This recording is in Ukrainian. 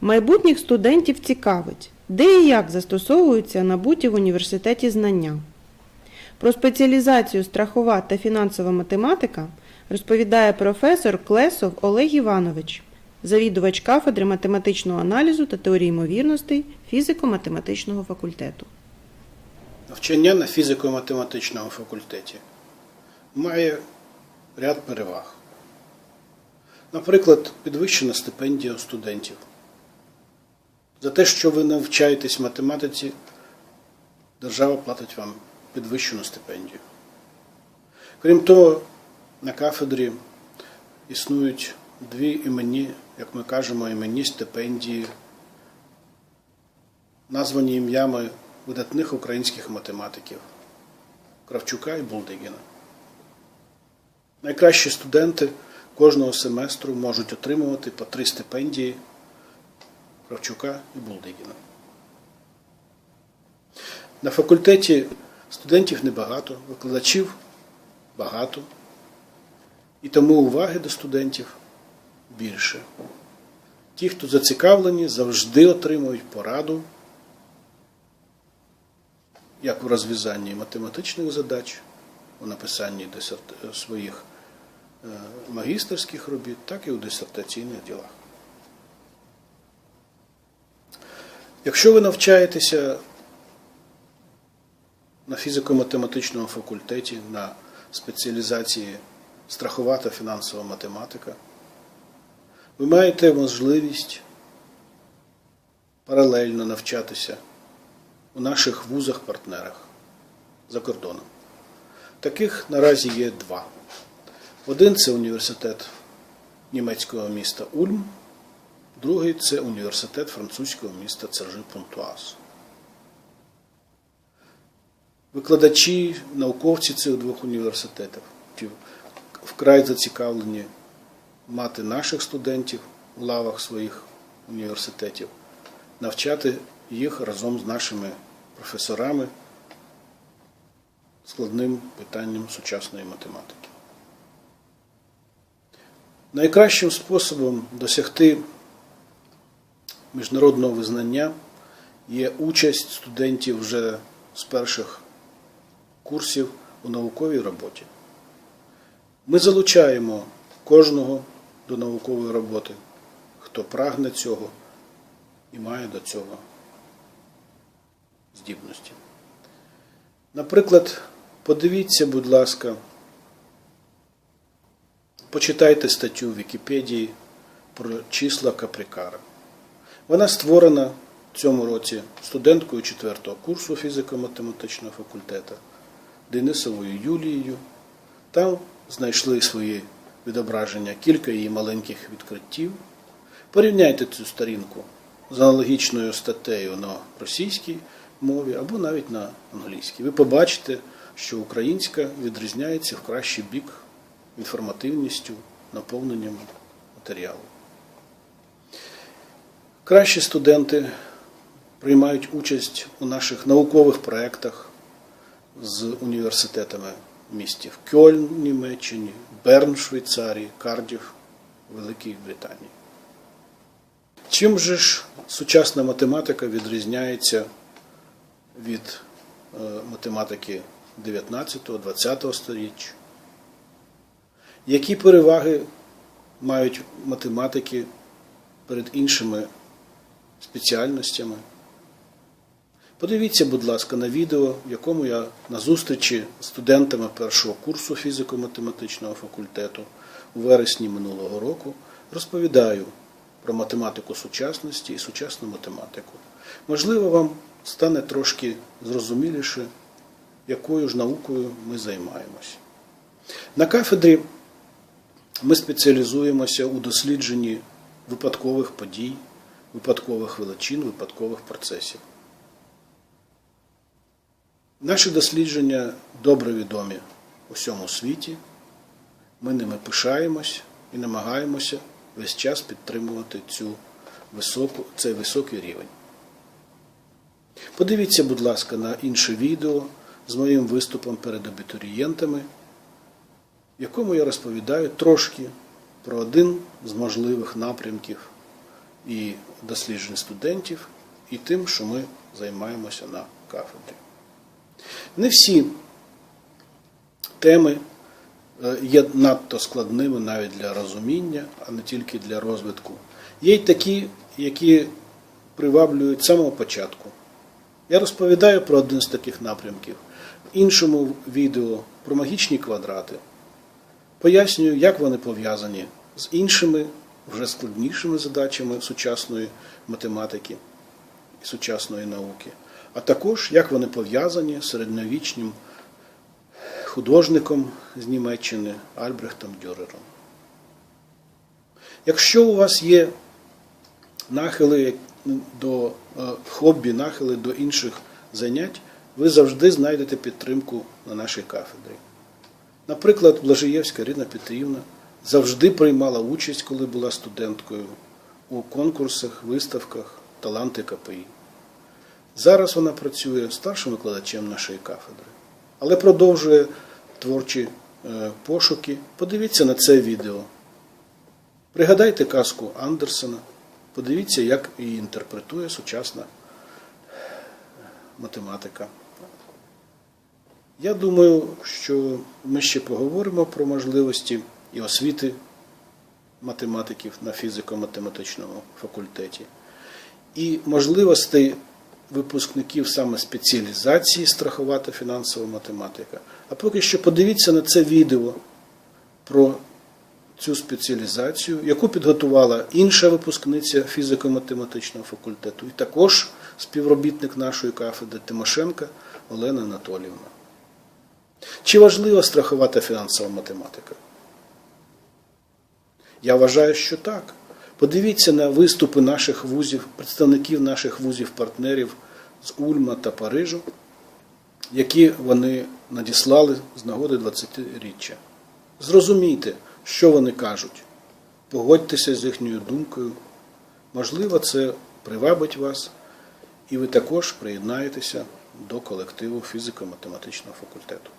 Майбутніх студентів цікавить, де і як застосовуються набуті в університеті знання. Про спеціалізацію страхова та фінансова математика розповідає професор Клесов Олег Іванович, завідувач кафедри математичного аналізу та теорії ймовірностей фізико-математичного факультету. Навчання на фізико-математичному факультеті має ряд переваг. Наприклад, підвищена стипендія у студентів. За те, що ви навчаєтесь математиці, держава платить вам підвищену стипендію. Крім того, на кафедрі існують дві іменні, як ми кажемо, іменні стипендії, названі ім'ями видатних українських математиків Кравчука і Булдигіна. Найкращі студенти кожного семестру можуть отримувати по три стипендії Кравчука і Булдигіна. На факультеті студентів небагато, викладачів багато, і тому уваги до студентів більше. Ті, хто зацікавлені, завжди отримують пораду як у розв'язанні математичних задач, у написанні своїх е, магістерських робіт, так і у дисертаційних ділах. Якщо ви навчаєтеся на фізико-математичному факультеті на спеціалізації страхова та фінансова математика, ви маєте можливість паралельно навчатися у наших вузах-партнерах за кордоном. Таких наразі є два. Один це університет німецького міста Ульм, другий це університет французького міста Цержи-Пунтуаз. Викладачі, науковці цих двох університетів вкрай зацікавлені мати наших студентів у лавах своїх університетів, навчати їх разом з нашими професорами складним питанням сучасної математики. Найкращим способом досягти міжнародного визнання є участь студентів вже з перших курсів у науковій роботі. Ми залучаємо кожного до наукової роботи, хто прагне цього і має до цього здібності. Наприклад, подивіться, будь ласка, почитайте статтю в Вікіпедії про числа Каприкара. Вона створена в цьому році студенткою 4 курсу фізико-математичного факультету Денисовою Юлією. Там знайшли свої відображення кілька її маленьких відкриттів. Порівняйте цю сторінку з аналогічною статтею на російській мові або навіть на англійській. Ви побачите, що українська відрізняється в кращий бік інформативністю, наповненням матеріалу. Кращі студенти приймають участь у наших наукових проєктах з університетами містів Кьольн в Німеччині, Берн Швейцарії, Кардіф в Великій Британії. Чим же ж сучасна математика відрізняється від е, математики 19-20 століття? Які переваги мають математики перед іншими спеціальностями? Подивіться, будь ласка, на відео, в якому я на зустрічі з студентами першого курсу фізико-математичного факультету у вересні минулого року розповідаю про математику сучасності і сучасну математику. Можливо, вам стане трошки зрозуміліше, якою ж наукою ми займаємося. На кафедрі ми спеціалізуємося у дослідженні випадкових подій, випадкових величин, випадкових процесів. Наші дослідження добре відомі у всьому світі. Ми ними пишаємось і намагаємося весь час підтримувати цю високу, цей високий рівень. Подивіться, будь ласка, на інше відео з моїм виступом перед абітурієнтами, в якому я розповідаю трошки про один з можливих напрямків і досліджень студентів, і тим, що ми займаємося на кафедрі. Не всі теми е, є надто складними навіть для розуміння, а не тільки для розвитку. Є й такі, які приваблюють з самого початку. Я розповідаю про один з таких напрямків. В іншому відео про магічні квадрати. Пояснюю, як вони пов'язані з іншими, вже складнішими задачами сучасної математики і сучасної науки, а також як вони пов'язані з середньовічним художником з Німеччини Альбрехтом Дюрером. Якщо у вас є нахили до е, хобі, нахили до інших занять, ви завжди знайдете підтримку на нашій кафедрі. Наприклад, Блажиєвська Ірина Петрівна завжди приймала участь, коли була студенткою у конкурсах, виставках Таланти КПІ. Зараз вона працює старшим викладачем нашої кафедри, але продовжує творчі е, пошуки. Подивіться на це відео. Пригадайте казку Андерсена, подивіться, як її інтерпретує сучасна математика. Я думаю, що ми ще поговоримо про можливості і освіти математиків на фізико-математичному факультеті, і можливостей випускників саме спеціалізації страхова та фінансова математика. А поки що подивіться на це відео про цю спеціалізацію, яку підготувала інша випускниця фізико-математичного факультету, і також співробітник нашої кафедри Тимошенка Олена Анатоліївна. Чи важлива страхова та фінансова математика? Я вважаю, що так. Подивіться на виступи наших вузів, представників наших вузів-партнерів з Ульма та Парижу, які вони надіслали з нагоди 20-річчя. Зрозумійте, що вони кажуть. Погодьтеся з їхньою думкою. Можливо, це привабить вас, і ви також приєднаєтеся до колективу фізико-математичного факультету.